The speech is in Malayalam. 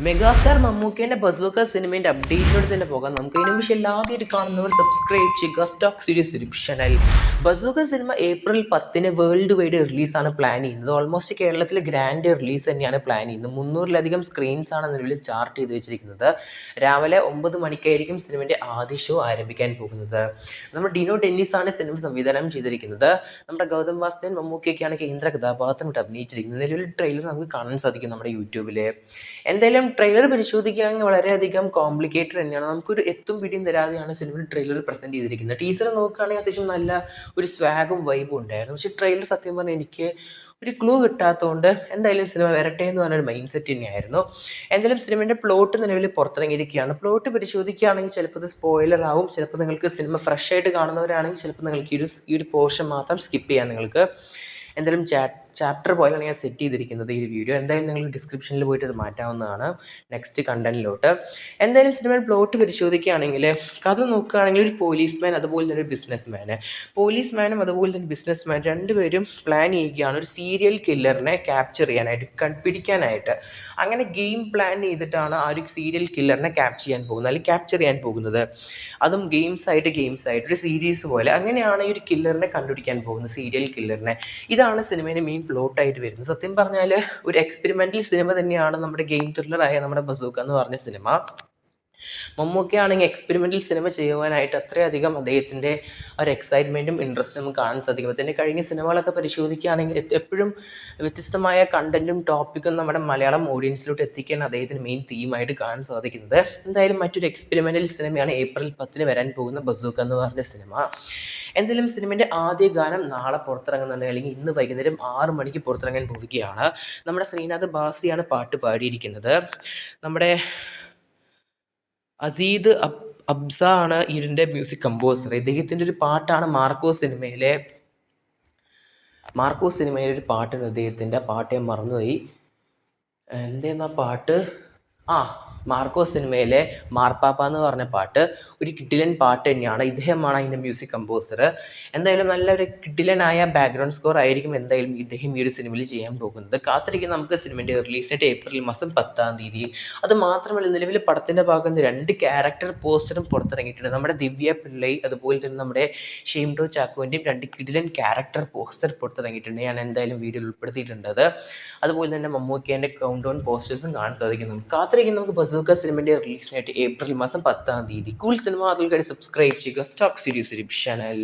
മെഗാസ്റ്റാർ മമ്മൂക്കേന്റെ ബസൂക്ക സിനിമേന്റെ അപ്ഡേറ്റിനോട് തന്നെ പോകാം. നമുക്ക് ഇതിനു വിഷയം എല്ലാതായിട്ട് കാണുന്നവർ സബ്സ്ക്രൈബ് ചെയ്യുക stock series channel bazooka cinema April പത്തിന് വേൾഡ് വൈഡ് റിലീസാണ് പ്ലാൻ ചെയ്യുന്നത്. ഓൾമോസ്റ്റ് കേരളത്തിൽ ഗ്രാൻഡ് റിലീസ് തന്നെയാണ് പ്ലാൻ ചെയ്യുന്നത്. മുന്നൂറിലധികം സ്ക്രീൻസ് ആണ് നിലവിൽ ചാർട്ട് ചെയ്ത് വെച്ചിരിക്കുന്നത്. രാവിലെ ഒമ്പത് മണിക്കായിരിക്കും സിനിമയുടെ ആദ്യ ഷോ ആരംഭിക്കാൻ പോകുന്നത്. നമ്മുടെ ഡിനോ ടെന്നീസ് ആണ് സിനിമ സംവിധാനം ചെയ്തിരിക്കുന്നത്. നമ്മുടെ ഗൗതം വാസുദേവൻ മമ്മൂക്കയൊക്കെയാണ് കേന്ദ്ര കഥാപാത്രമായിട്ട് അഭിനയിച്ചിരിക്കുന്നത്. നിലവിൽ ട്രെയിലർ നമുക്ക് കാണാൻ സാധിക്കും നമ്മുടെ യൂട്യൂബിൽ എന്തായാലും ട്രെയിലർ പരിശോധിക്കുകയാണെങ്കിൽ വളരെയധികം കോംപ്ലിക്കേറ്റഡ് തന്നെയാണ്. നമുക്കൊരു എത്തും പിടിയും തരാതെയാണ് സിനിമയിൽ ട്രെയിലർ പ്രസന്റ് ചെയ്തിരിക്കുന്നത്. ടീസർ നോക്കുകയാണെങ്കിൽ അത്യാവശ്യം നല്ല ഒരു സ്വാഗും വൈബും ഉണ്ടായിരുന്നു. പക്ഷെ ട്രെയിലർ സത്യം പറഞ്ഞാൽ എനിക്ക് ഒരു ക്ലൂ കിട്ടാത്തതുകൊണ്ട് എന്തായാലും സിനിമ വരട്ടെ എന്ന് പറഞ്ഞൊരു മൈൻഡ് സെറ്റ് തന്നെയായിരുന്നു. എന്തായാലും സിനിമയുടെ പ്ലോട്ട് നിലവിൽ പുറത്തിറങ്ങിയിരിക്കുകയാണ്. പ്ലോട്ട് പരിശോധിക്കുകയാണെങ്കിൽ ചിലപ്പോൾ ഇത് സ്പോയിലർ ആവും. ചിലപ്പോൾ നിങ്ങൾക്ക് സിനിമ ഫ്രഷ് ആയിട്ട് കാണുന്നവരാണെങ്കിൽ ചിലപ്പോൾ നിങ്ങൾക്ക് ഈ ഒരു ഈ ഒരു പോർഷൻ മാത്രം സ്കിപ്പ് ചെയ്യാം നിങ്ങൾക്ക്. എന്തായാലും ചാപ്റ്റർ പോലെയാണ് ഞാൻ സെറ്റ് ചെയ്തിരിക്കുന്നത് ഈ വീഡിയോ എന്തായാലും നിങ്ങൾ ഡിസ്ക്രിപ്ഷനിൽ പോയിട്ട് അത് മാറ്റാവുന്നതാണ് നെക്സ്റ്റ് കണ്ടന്റിലോട്ട് എന്തായാലും സിനിമയുടെ പ്ലോട്ട് പരിശോധിക്കുകയാണെങ്കിൽ കഥ നോക്കുകയാണെങ്കിൽ ഒരു പോലീസ്മാൻ അതുപോലെ തന്നെ ഒരു ബിസിനസ് പോലീസ്മാനും അതുപോലെ തന്നെ ബിസിനസ് മാൻ രണ്ടുപേരും പ്ലാൻ ചെയ്യുകയാണ് ഒരു സീരിയൽ കില്ലറിനെ ക്യാപ്ചർ ചെയ്യാനായിട്ട് പിടിക്കാനായിട്ട്. അങ്ങനെ ഗെയിം പ്ലാൻ ചെയ്തിട്ടാണ് ആ ഒരു സീരിയൽ കില്ലറിനെ ക്യാപ്ചർ ചെയ്യാൻ പോകുന്നത് അല്ലെങ്കിൽ ക്യാപ്ചർ ചെയ്യാൻ പോകുന്നത്. അതും ഗെയിംസ് ആയിട്ട് ഗെയിംസ് ആയിട്ട് ഒരു സീരീസ് പോലെ. അങ്ങനെയാണ് ഈ ഒരു കില്ലറിനെ കണ്ടുപിടിക്കാൻ പോകുന്നത് സീരിയൽ കില്ലറിനെ ഇതാണ് സിനിമയുടെ മെയിൻ പ്ലോട്ടായിട്ട് വരുന്നത്. സത്യം പറഞ്ഞാൽ ഒരു എക്സ്പെരിമെന്റൽ സിനിമ തന്നെയാണ് നമ്മുടെ ഗെയിം ത്രില്ലറായ നമ്മുടെ ബസൂക്ക എന്ന് പറഞ്ഞ സിനിമ മമ്മൂക്ക ആണെങ്കിൽ എക്സ്പെരിമെന്റൽ സിനിമ ചെയ്യുവാനായിട്ട് അത്രയധികം അദ്ദേഹത്തിന്റെ ഒരു എക്സൈറ്റ്മെന്റും ഇൻട്രസ്റ്റും നമുക്ക് കാണാൻ സാധിക്കും. അതിന്റെ കഴിഞ്ഞ സിനിമകളൊക്കെ പരിശോധിക്കുകയാണെങ്കിൽ എപ്പോഴും വ്യത്യസ്തമായ കണ്ടന്റും ടോപ്പിക്കും നമ്മുടെ മലയാളം ഓഡിയൻസിലോട്ട് എത്തിക്കാൻ അദ്ദേഹത്തിന് മെയിൻ തീമായിട്ട് കാണാൻ സാധിക്കുന്നത്. എന്തായാലും മറ്റൊരു എക്സ്പെരിമെന്റൽ സിനിമയാണ് ഏപ്രിൽ പത്തിന് വരാൻ പോകുന്ന ബസൂക്ക എന്ന് പറഞ്ഞ സിനിമ എന്തായാലും സിനിമേന്റെ ആദ്യ ഗാനം നാളെ പുറത്തിറങ്ങുന്നുണ്ട്. അല്ലെങ്കിൽ ഇന്ന് വൈകുന്നേരം ആറ് മണിക്ക് പുറത്തിറങ്ങാൻ പോവുകയാണ്. നമ്മുടെ ശ്രീനാഥ് ബാസിയാണ് പാട്ട് പാടിയിരിക്കുന്നത്. നമ്മുടെ അസീദ് അബ് അബ്സ ആണ് ഇതിന്റെ മ്യൂസിക് കമ്പോസർ ഇദ്ദേഹത്തിന്റെ ഒരു പാട്ടാണ് മാർക്കോ സിനിമയിലെ മാർക്കോ സിനിമയിലെ ഒരു പാട്ടുണ്ട് ഇദ്ദേഹത്തിന്റെ. പാട്ട് ഞാൻ മറന്നുപോയി. എന്തേന്നാ പാട്ട്? ആ മാർക്കോ സിനിമയിലെ മാർപ്പാപ്പ എന്ന് പറഞ്ഞ പാട്ട് ഒരു കിഡിലൻ പാട്ട് തന്നെയാണ്. ഇദ്ദേഹമാണ് അതിന്റെ മ്യൂസിക് കമ്പോസർ എന്തായാലും നല്ലൊരു കിഡിലനായ ബാക്ക്ഗ്രൗണ്ട് സ്കോർ ആയിരിക്കും എന്തായാലും ഇദ്ദേഹം ഈ ഒരു സിനിമയിൽ ചെയ്യാൻ പോകുന്നത്. കാത്തിരിക്കുന്ന നമുക്ക് സിനിമയുടെ റിലീസ് ഡേറ്റ് ഏപ്രിൽ മാസം പത്താം തീയതി. അത് മാത്രമല്ല നിലവിൽ പടത്തിന്റെ ഭാഗത്ത് രണ്ട് ക്യാരക്ടർ പോസ്റ്ററും പുറത്തിറങ്ങിയിട്ടുണ്ട്. നമ്മുടെ ദിവ്യ പിള്ളൈ അതുപോലെ തന്നെ നമ്മുടെ ഷെയ്മോ ചാക്കോന്റെയും രണ്ട് കിഡിലൻ ക്യാരക്ടർ പോസ്റ്റർ പുറത്തിറങ്ങിയിട്ടുണ്ട്. ഞാൻ എന്തായാലും വീഡിയോയിൽ ഉൾപ്പെടുത്തിയിട്ടുണ്ട് അത്. അതുപോലെ തന്നെ മമ്മൂക്കേന്റെ കൗണ്ട് ഡൗൺ പോസ്റ്റേഴ്സും കാണാൻ സാധിക്കുന്നു. കാത്തിരിക്കുന്ന. നമുക്ക് ബസൂക്ക സിനിമയുടെ റിലീസിനായിട്ട് ഏപ്രിൽ മാസം പത്താം തീയതി. കൂൾ സിനിമ അതിൽ സബ്സ്ക്രൈബ് ചെയ്യുക. Stock series channel